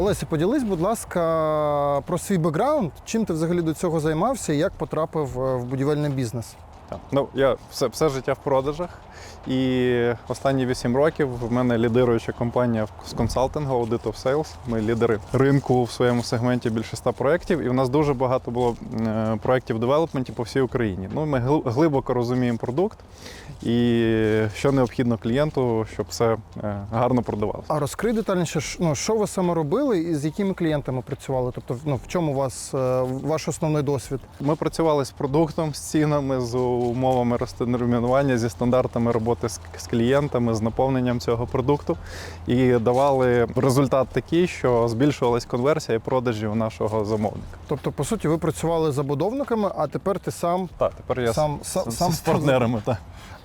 Олеся, поділись, будь ласка, про свій бекграунд. Чим ти взагалі до цього займався і як потрапив е, в будівельний бізнес? Ну, я все, все життя в продажах. І останні 8 років в мене лідируюча компанія з консалтингу Audit of Sales. Ми лідери ринку в своєму сегменті більше 100 проєктів. І в нас дуже багато було е, проєктів девелопменті по всій Україні. Ну, ми гл- глибоко розуміємо продукт і що необхідно клієнту, щоб все е, гарно продавалося. А розкрий детальніше, ну, що ви саме робили і з якими клієнтами працювали? Тобто, ну, в чому у вас е, ваш основний досвід? Ми працювали з продуктом, з цінами, з умовами розтермінування, зі стандартами роботи з, з клієнтами, з наповненням цього продукту. І давали результат такий, що збільшувалась конверсія і продажі у нашого замовника. Тобто, по суті, ви працювали з забудовниками, а тепер ти сам. Так, тепер я Сам- сам- сам з партнерами. Так.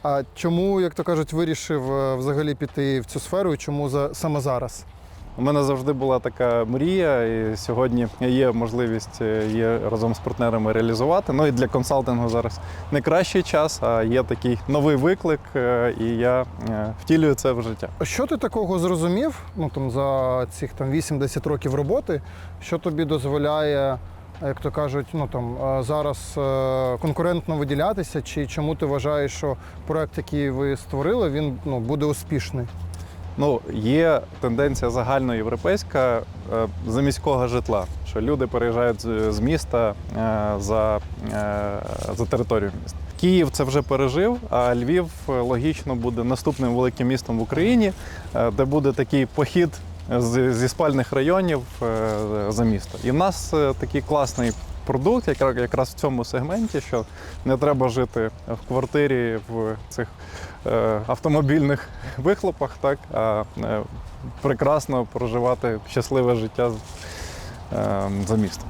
А чому, як то кажуть, вирішив е, взагалі піти в цю сферу і чому за саме зараз? У мене завжди була така мрія, і сьогодні є можливість е, є разом з партнерами реалізувати. Ну і для консалтингу зараз не кращий час, а є такий новий виклик, е, і я е, втілюю це в життя. Що ти такого зрозумів? Ну там за цих там 8-10 років роботи, що тобі дозволяє, як то кажуть, ну там е, зараз е, конкурентно виділятися, чи чому ти вважаєш, що проект, який ви створили, він ну буде успішний? Ну, є тенденція загальноєвропейська е, за міського житла, що люди переїжджають з, міста е, за, е, за територію міста. Київ це вже пережив, а Львів логічно буде наступним великим містом в Україні, де буде такий похід зі спальних районів за місто. І в нас такий класний продукт, якраз, в цьому сегменті, що не треба жити в квартирі в цих автомобільних вихлопах, так, а е, прекрасно проживати щасливе життя е, за містом.